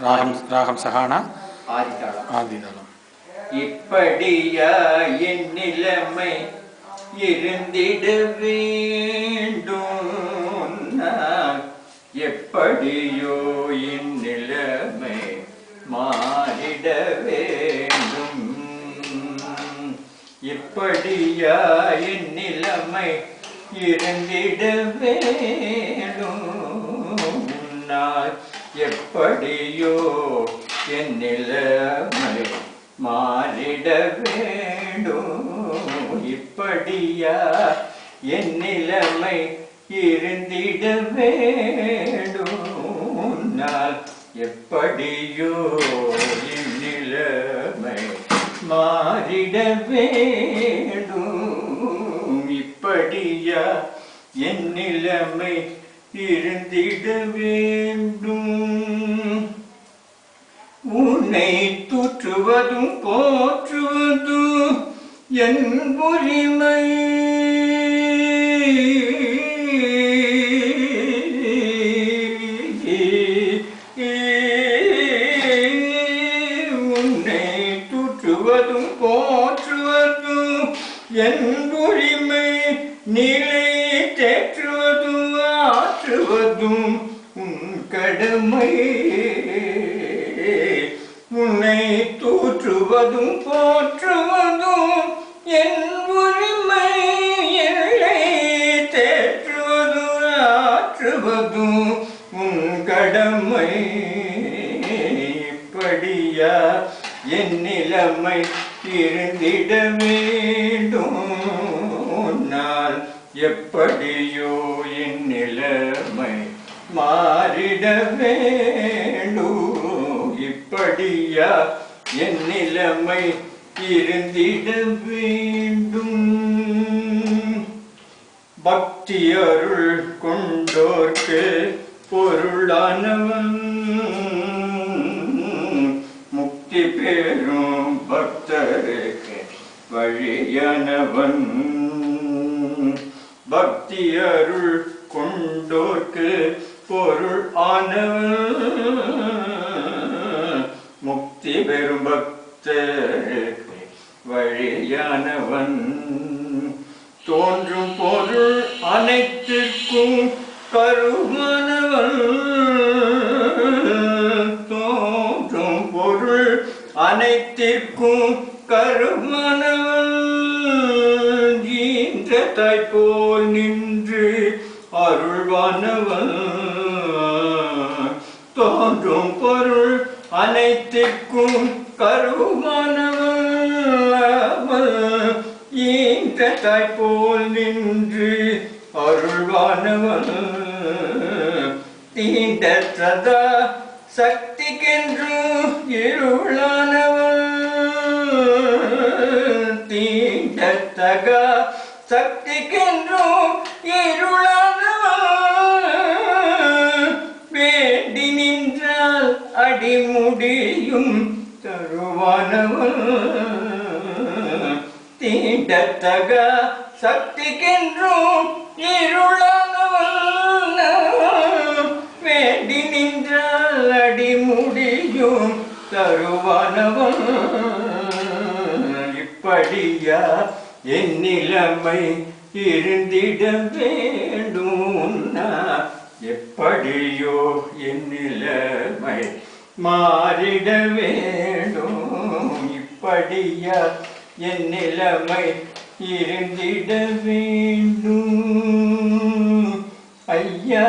ராகம் ராகம் சகானா? ஆதிதாளம். இப்படியா என் நிலைமை இருந்திட வேண்டும் எப்படியோ என் நிலைமை மாறிட வேண்டும். இப்படியா என் நிலைமை இருந்திட வேண்டும் நான். எப்படியோ என் நிலைமை மாறிட வேண்டும். இப்படியா என் நிலைமை இருந்திட வேண்டும். நான் எப்படியோ என் நிலைமை மாறிட வேண்டும். இப்படியா என் நிலைமை இருந்திட வேண்டும். உன்னை தூற்றுவதும் போற்றுவதும் என் உரிமை. உன்னை தூற்றுவதும் போற்றுவதும் என் உரிமை. நிலை தேற்று ஆற்றுவதும் உன் கடமை. உன்னை தூற்றுவதும் போற்றுவதும் என் உரிமை. எல்லை தேற்றுவதும் ஆற்றுவதும் உன் கடமை. இப்படியா என் நிலைமை இருந்திட வேண்டும். நான் எப்படியோ என் நிலைமை மாறிட வேண்டும் இப்படியா என் நிலைமை இருந்திட வேண்டும். பக்தி அருள் கொண்டோர்க்கு பொருளானவன். முக்தி பெறும் பக்தருக்கு வழியானவன். பக்தி அருள் கொண்டோர்க்கு பொருள் ஆனவன் முக்தி பெறும் பக்தருக்கு வழியானவன். தோன்றும் பொருள் அனைத்திற்கும் கருமானவன். தோன்றும் பொருள் அனைத்திற்கும் கருமானவன். ஈன்ற தாய் நின்று அருள்வானவன். தோன்றும் பொருள் அனைத்திற்கும் கருமானவன் ஈன்ற தாய் நின்று அருள்வானவன். தீண்ட சதா சக்திக்கென்றும் இருளானவன். தீண்ட தகா சக்திக்கென்றும் இருள அடிமுடியும் தருவானவன் தீண்டத்தக சக்திக்கென்றும் இருளானவன் வேண்டி நின்றால் அடி முடியும் தருவானவன் இப்படியா என் நிலைமை இருந்திட வேண்டும் எப்படியோ என் நிலைமை மாறிட வேணும் இப்படியா என் நிலைமை இருந்திட வேண்டும். ஐயா.